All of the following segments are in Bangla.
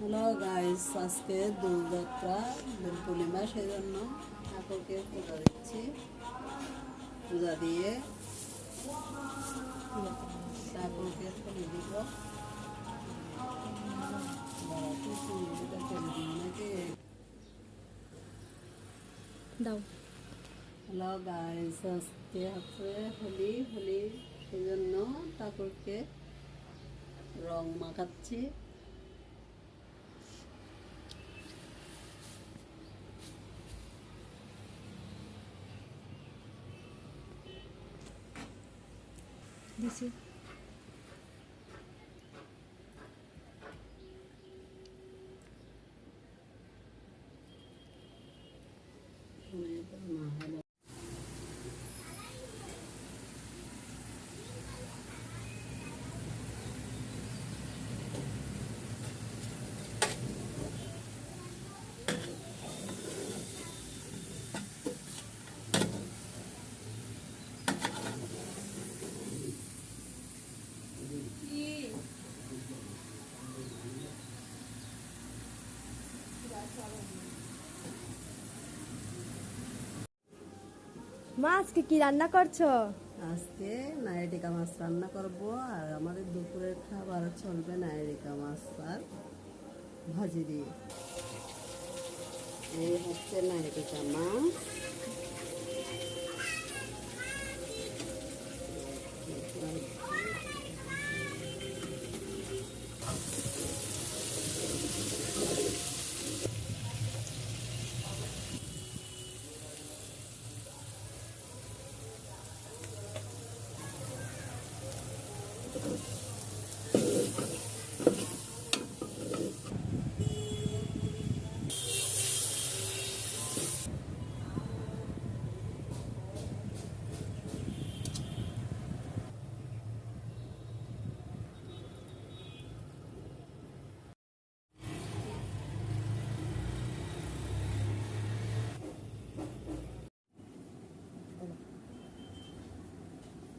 হ্যালো গাইস আজকে দোলযাত্রা দোল পূর্ণিমা সেই জন্য ঠাকুরকে পূজা দিচ্ছি। পূজা দিয়ে ঠাকুরকে ফেলে দিব। দাও। হ্যালো গাইস আজকে হচ্ছে হোলি হোলি সেই জন্য ঠাকুরকে রং মাখাচ্ছি। দিছি। না মা আজকে কি রান্না করছ? আজকে নাইরিকা মাছ রান্না করব, আর আমাদের দুপুরের খাবার চলবে নাইরিকা মাছ আর ভাজি দিয়ে। এই হচ্ছে নাইরিকা মাছ।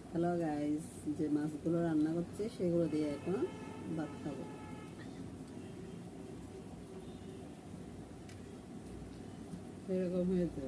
হ্যালো গাইস যে মাছগুলো রান্না করছে সেগুলো দিয়ে এখন ভাত খাব। এরকম হয়েছে।